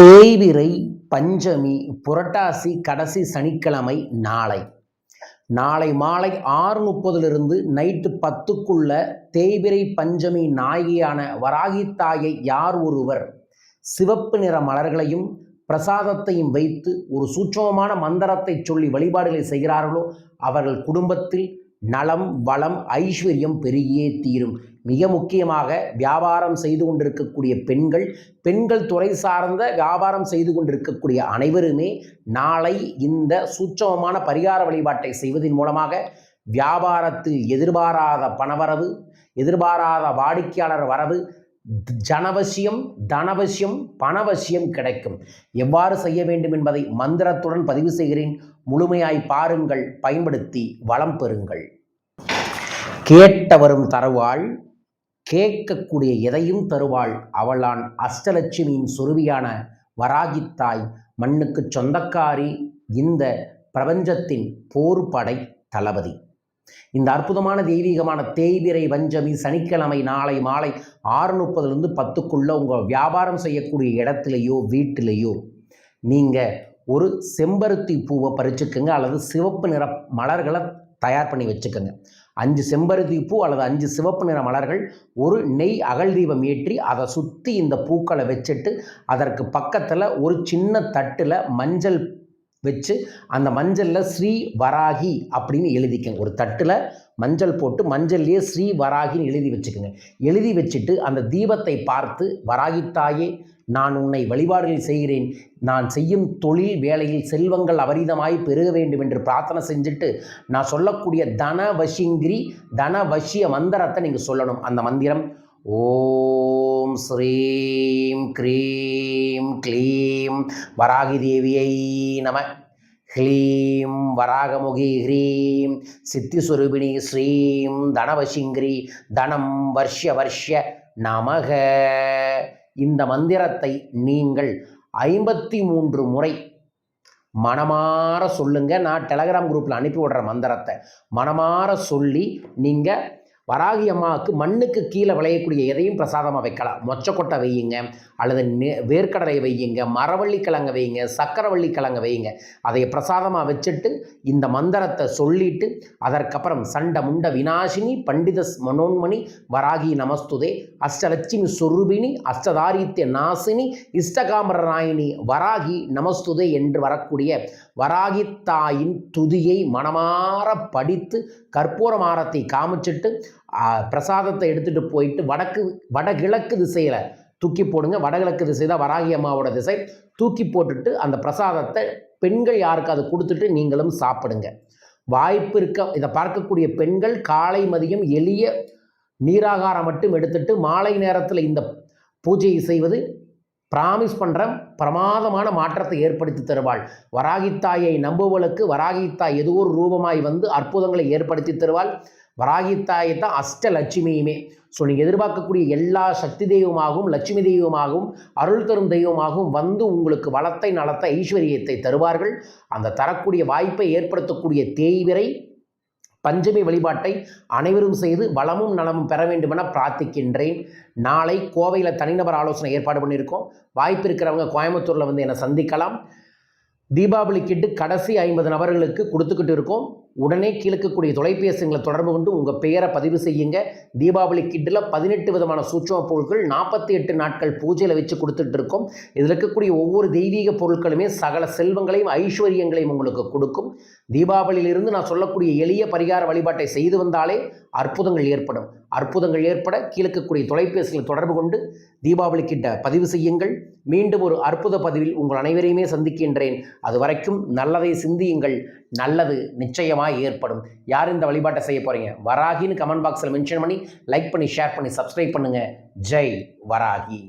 தேய்விரை பஞ்சமி புரட்டாசி கடைசி சனிக்கிழமை நாளை. நாளை மாலை ஆறு முப்பதிலிருந்து நைட்டு பத்துக்குள்ள தேய்விரை பஞ்சமி நாயகியான வராகித்தாயை யார் ஒருவர்? சிவப்பு நிற மலர்களையும் பிரசாதத்தையும் வைத்து ஒரு சூட்சமமான மந்திரத்தை சொல்லி வழிபாடுகளை செய்கிறார்களோ? அவர்கள் குடும்பத்தில் நலம் வளம் ஐஸ்வர்யம் பெருகியே தீரும். மிக முக்கியமாக வியாபாரம் செய்து கொண்டிருக்கக்கூடிய பெண்கள் பெண்கள் துறை சார்ந்த வியாபாரம் செய்து கொண்டிருக்கக்கூடிய அனைவருமே நாளை இந்த சூட்சமமான பரிகார வழிபாட்டை செய்வதன் மூலமாக வியாபாரத்தில் எதிர்பாராத பணவரவு எதிர்பாராத வாடிக்கையாளர் வரவு ஜனவசியம் தனவசியம் பணவசியம் கிடைக்கும். எவ்வாறு செய்ய வேண்டும் என்பதை மந்திரத்துடன் பதிவு செய்கிறேன். முழுமையாய் பாருங்கள் பயன்படுத்தி வளம் பெறுங்கள். கேட்டவரும் தருவாள் கேட்கக்கூடிய எதையும் தருவாள். அவளான் அஷ்டலட்சுமியின் சுருவியான வராகித்தாய் மண்ணுக்கு சொந்தக்காரி இந்த பிரபஞ்சத்தின் போர் படை தளபதி. இந்த அற்புதமான தெய்வீகமான தேய்பிரை வஞ்சமி சனிக்கிழமை நாளை மாலை ஆறு முப்பதுலேருந்து பத்துக்குள்ளே உங்கள் வியாபாரம் செய்யக்கூடிய இடத்துலையோ வீட்டிலையோ நீங்கள் ஒரு செம்பருத்தி பூவை பறிச்சுக்கோங்க அல்லது சிவப்பு நிற மலர்களை தயார் பண்ணி வச்சுக்கோங்க. அஞ்சு செம்பருத்தி பூ அல்லது அஞ்சு சிவப்பு நிற மலர்கள் ஒரு நெய் அகல் தீபம் ஏற்றி அதை சுற்றி இந்த பூக்களை வச்சுட்டு அதற்கு பக்கத்தில் ஒரு சின்ன தட்டில் மஞ்சள் வச்சு அந்த மஞ்சளில் ஸ்ரீ வராகி அப்படின்னு எழுதிக்கங்க ஒரு தட்டில் மஞ்சள் போட்டு மஞ்சள்லேயே ஸ்ரீ வராகின்னு எழுதி வச்சுக்கோங்க. எழுதி வச்சுட்டு அந்த தீபத்தை பார்த்து வராகித்தாயே நான் உன்னை வழிபாடுகள் செய்கிறேன். நான் செய்யும் தொழில் வேலையில் செல்வங்கள் அபரிதமாய் பெருக வேண்டும் என்று பிரார்த்தனை செஞ்சுட்டு நான் சொல்லக்கூடிய தனவசிங்கிரி தனவசிய மந்திரத்தை நீங்கள் சொல்லணும். அந்த மந்திரம் ஓ ஓம் ஸ்ரீம் க்ரீம் க்ளீம் வராகி தேவியை நம. ஹ்ளீம் வராகமுகி ஹ்ரீம் சித்திஸ்வரூபிணி ஸ்ரீம் தனவசிங்கிரி தனம் வர்ஷ வர்ஷ நமக. இந்த மந்திரத்தை நீங்கள் ஐம்பத்தி மூன்று முறை மனமாற சொல்லுங்க. நான் டெலகிராம் குரூப்பில் அனுப்பி விடுற மந்திரத்தை மனமாற சொல்லி நீங்கள் வராகி அம்மாவுக்கு மண்ணுக்கு கீழே விளையக்கூடிய எதையும் பிரசாதமாக வைக்கலாம். மொச்சக்கொட்டை வையுங்க அல்லது நெ வேர்க்கடலை வையுங்க மரவள்ளி கிழங்கு வையுங்க சக்கரவள்ளி கிழங்கு வையுங்க. அதை பிரசாதமாக வச்சுட்டு இந்த மந்திரத்தை சொல்லிட்டு அதற்கப்புறம் சண்ட முண்ட வினாசினி பண்டித மனோன்மணி வராகி நமஸ்துதே அஷ்டலட்சுமி சொருபினி அஷ்டதாரித்ய நாசினி இஷ்டகாமர ராயினி வராகி நமஸ்துதே என்று வரக்கூடிய வராகி தாயின் துதியை மனமாற படித்து கற்பூர மாரத்தை காமிச்சிட்டு பிரசாதத்தை எடுத்துகிட்டு போயிட்டு வடக்கு வடகிழக்கு திசையில் தூக்கி போடுங்க. வடகிழக்கு திசை தான் வராகி அம்மாவோட திசை. தூக்கி போட்டுட்டு அந்த பிரசாதத்தை பெண்கள் யாருக்கு அதை கொடுத்துட்டு நீங்களும் சாப்பிடுங்க. வாய்ப்பு இருக்க இதை பார்க்கக்கூடிய பெண்கள் காலை மதியம் எளிய நீராகாரம் மட்டும் எடுத்துட்டு மாலை நேரத்தில் இந்த பூஜையை செய்வது பிராமிஸ் பண்ணுற பிரமாதமான மாற்றத்தை ஏற்படுத்தி தருவாள். வராகித்தாயை நம்புவளுக்கு வராகித்தாய் ஏதோ ஒரு ரூபமாய் வந்து அற்புதங்களை ஏற்படுத்தி தருவாள். வராகித்தாய் தான் அஷ்டலட்சுமியுமே. ஸோ நீங்கள் எதிர்பார்க்கக்கூடிய எல்லா சக்தி தெய்வமாகவும் லட்சுமி தெய்வமாகவும் அருள் தரும் தெய்வமாகவும் வந்து உங்களுக்கு வளத்தை நலத்தை ஐஸ்வர்யத்தை தருவார்கள். அந்த தரக்கூடிய வாய்ப்பை ஏற்படுத்தக்கூடிய தேய்விரை பஞ்சமி வழிபாட்டை அனைவரும் செய்து வளமும் நலமும் பெற வேண்டுமென பிரார்த்திக்கின்றேன். நாளை கோவையில் தனிநபர் ஆலோசனை ஏற்பாடு பண்ணியிருக்கோம். வாய்ப்பு இருக்கிறவங்க கோயம்புத்தூரில் வந்து என்னை சந்திக்கலாம். தீபாவளி கிட்டு கடைசி ஐம்பது நபர்களுக்கு கொடுத்துக்கிட்டு இருக்கோம். உடனே கீழக்கக்கூடிய தொலைபேசிகளை தொடர்பு கொண்டு உங்கள் பெயரை பதிவு செய்யுங்க. தீபாவளி கிட்டில் பதினெட்டு விதமான சூட்சம பொருட்கள் நாற்பத்தி எட்டு நாட்கள் பூஜையில் வச்சு கொடுத்துட்டு இருக்கோம். இதில் இருக்கக்கூடிய ஒவ்வொரு தெய்வீக பொருட்களுமே சகல செல்வங்களையும் ஐஸ்வர்யங்களையும் உங்களுக்கு கொடுக்கும். தீபாவளியிலிருந்து நான் சொல்லக்கூடிய எளிய பரிகார வழிபாட்டை செய்து வந்தாலே அற்புதங்கள் ஏற்படும். அற்புதங்கள் ஏற்பட கீழக்கக்கூடிய தொலைபேசியில் தொடர்பு கொண்டு தீபாவளி கிட்ட பதிவு செய்யுங்கள். மீண்டும் ஒரு அற்புத பதிவில் உங்கள் அனைவரையுமே சந்திக்கின்றேன். அது வரைக்கும் நல்லதை சிந்தியுங்கள். நல்லது நிச்சயமாக ஏற்படும். யார் இந்த வழிபாட்டை செய்ய போகிறீங்க வராகின்னு கமெண்ட் பாக்ஸில் மென்ஷன் பண்ணி லைக் பண்ணி ஷேர் பண்ணி சப்ஸ்கிரைப் பண்ணுங்கள் ஜெய் வராகி.